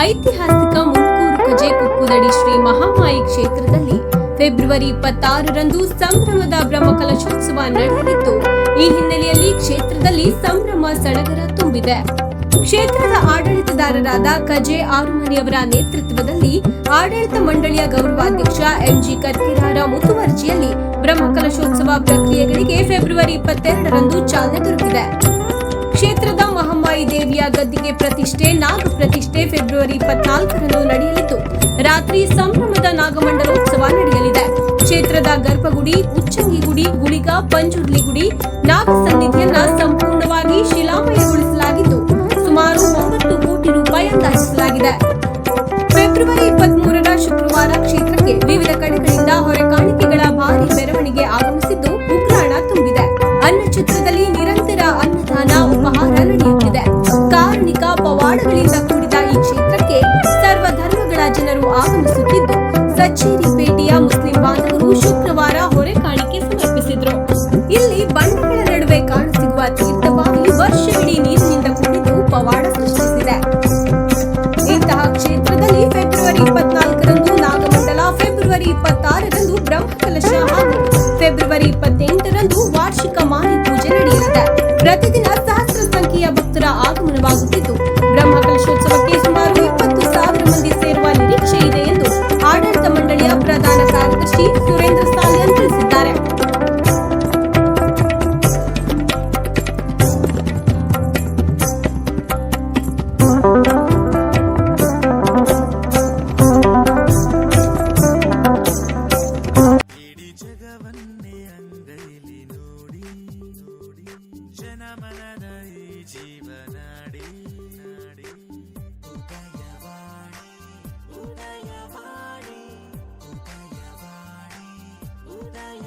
ಐತಿಹಾಸಿಕ ಮುಕ್ಕೂರು ಕಜೆ ಕುಕ್ಕುದಡಿ ಶ್ರೀ ಮಹಾಮಾಯಿ ಕ್ಷೇತ್ರದಲ್ಲಿ ಫೆಬ್ರವರಿ ಇಪ್ಪತ್ತಾರರಂದು ಸಂಭ್ರಮದ ಬ್ರಹ್ಮಕಲಶೋತ್ಸವ ನಡೆಯಲಿದ್ದು ಈ ಹಿನ್ನೆಲೆಯಲ್ಲಿ ಕ್ಷೇತ್ರದಲ್ಲಿ ಸಂಭ್ರಮ ಸಡಗರ ತುಂಬಿದೆ. ಕ್ಷೇತ್ರದ ಆಡಳಿತದಾರರಾದ ಕಜೆ ಆರುಮನಿಯವರ ನೇತೃತ್ವದಲ್ಲಿ ಆಡಳಿತ ಮಂಡಳಿಯ ಗೌರವಾಧ್ಯಕ್ಷ ಎಂಜಿ ಕರ್ಕಿರಾರ ಮುತುವರ್ಜಿಯಲ್ಲಿ ಬ್ರಹ್ಮಕಲಶೋತ್ಸವ ಪ್ರಕ್ರಿಯೆಗಳಿಗೆ ಫೆಬ್ರವರಿ ಇಪ್ಪತ್ತೆರಡರಂದು ಚಾಲನೆ ದೊರಕಿದೆ. ಗದ್ದಿಗೆ ಪ್ರತಿಷ್ಠೆ, ನಾಗ ಪ್ರತಿಷ್ಠೆ ಫೆಬ್ರವರಿ ಇಪ್ಪತ್ನಾಲ್ಕರಂದು ನಡೆಯಲಿದ್ದು, ರಾತ್ರಿ ಸಂಭ್ರಮದ ನಾಗಮಂಡಲೋತ್ಸವ ನಡೆಯಲಿದೆ. ಕ್ಷೇತ್ರದ ಗರ್ಭಗುಡಿ ಉಚ್ಚಂಗಿ ಗುಡಿ ಗುಳಿಗ ಪಂಜುರ್ಲಿ ಗುಡಿ ನಾಗ ಸನ್ನಿಧಿಯನ್ನ ಸಂಪೂರ್ಣವಾಗಿ ಶಿಲಾಮಯಗೊಳಿಸಲಾಗಿದ್ದು, ಸುಮಾರು ಒಂಬತ್ತು ಕೋಟಿ ರೂಪಾಯಿ ಅಂದಾಜಿಸಲಾಗಿದೆ. ಫೆಬ್ರವರಿ ಬಾಂಧವರು ಶುಕ್ರವಾರ ಹೊರೆ ಕಾಣಿಕೆ ಸಮರ್ಪಿಸಿದ್ರು. ಇಲ್ಲಿ ಬಂಡೆಗಳ ನಡುವೆ ಕಾಣಸಿಗುವ ತೀರ್ಥವಾಗಿ ವರ್ಷವಿಡೀ ನೀರಿನಿಂದ ಕುಡಿದು ಪವಾಡ ಸೃಷ್ಟಿಸಿದೆ. ಇಂತಹ ಕ್ಷೇತ್ರದಲ್ಲಿ ಫೆಬ್ರವರಿ ಇಪ್ಪತ್ನಾಲ್ಕರಂದು ನಾಗಮಂಡಲ, ಫೆಬ್ರವರಿ ಇಪ್ಪತ್ತಾರರಂದು ಬ್ರಹ್ಮಕಲಶ ಹಾಗೂ ಫೆಬ್ರವರಿ ಇಪ್ಪತ್ತೆಂಟರಂದು ವಾರ್ಷಿಕ ಮಾರಿ ಪೂಜೆ ನಡೆಯಲಿದೆ. ಪ್ರತಿದಿನ ಸಹಸ್ರ ಸಂಖ್ಯೆಯ ಭಕ್ತರ ಆಗಮನವಾಗುತ್ತಿದ್ದು, ಬ್ರಹ್ಮಕಲಶೋತ್ಸವಕ್ಕೆ ಸುಮಾರು ಇಡೀ ಜಗವನ್ನೇ ಅಂಗೈಲಿ ನೋಡಿ ನೋಡಿ ಜನಮನದ ಈ ಜೀವನಾಡಿ ನಾಡಿ ಉದಯವಾಣಿ ಉದಯವಾಣಿ ಉದಯವಾಣಿ ಉದಯ